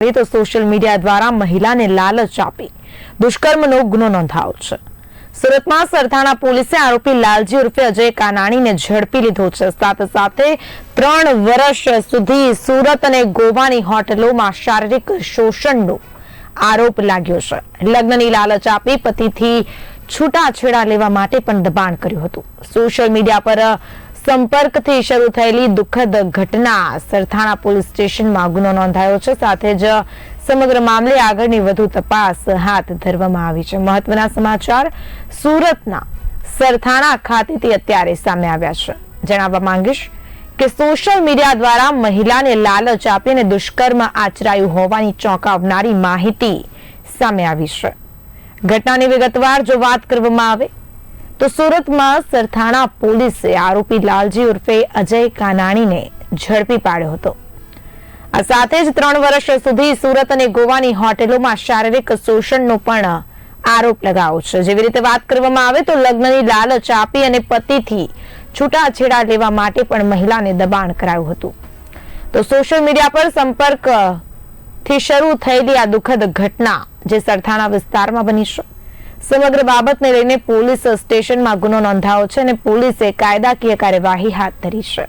તો social media દ્વારા મહિલાને લાલચ આપી. દુષ્કર્મનો ગુનો નોંધાયો છે. સુરતમાં સરથાણા પોલીસે આરોપી લાલજી ઉર્ફે અજય કાનાણીને ઝડપી લીધો છે. સાથે સાથે ત્રણ વર્ષ સુધી સુરત અને ગોવાની હોટલોમાં શારીરિક શોષણનો આરોપ લાગ્યો છે. લગ્નની લાલચ આપી પતિથી છૂટાછેડા લેવા માટે પણ દબાણ કર્યું હતું. સોશિયલ મીડિયા પર સંપર્કથી શરૂ થયેલી દુઃખદ ઘટના સરથાણા પોલીસ સ્ટેશનમાં ગુનો નોંધાયો છે. સાથે જ સમગ્ર મામલે આગળની વધુ તપાસ હાથ ધરવામાં આવી છે. મહત્વના સમાચાર, સુરતના સરથાણા ખાતેથી અત્યારે સામે આવ્યા છે. જણાવવા માંગીશ કે સોશિયલ મીડિયા દ્વારા મહિલાને લાલચ આપીને દુષ્કર્મ આચરાયું હોવાની ચોંકાવનારી માહિતી સામે આવી છે. ઘટનાની વિગતવાર જો વાત કરવામાં આવે તો સુરતમાં સરથાણા પોલીસે આરોપી લાલજી ઉર્ફે અજય કાનાણીને ઝડપી પાડ્યો હતો. આ સાથે જ ત્રણ વર્ષ સુધી સુરત અને ગોવાની હોટેલોમાં શારીરિક શોષણનો પણ આરોપ લગાવ્યો છે. જેવી રીતે વાત કરવામાં આવે તો લગ્નની લાલચ આપી અને પતિથી છૂટાછેડા લેવા માટે પણ મહિલાને દબાણ કરાયું હતું. તો સોશિયલ મીડિયા પર સંપર્કથી શરૂ થયેલી આ દુઃખદ ઘટના જે સરથાણા વિસ્તારમાં બની છે. સમગ્ર બાબતને લઈને પોલીસ સ્ટેશનમાં ગુનો નોંધાયો છે અને પોલીસે કાયદાકીય કાર્યવાહી હાથ ધરી છે.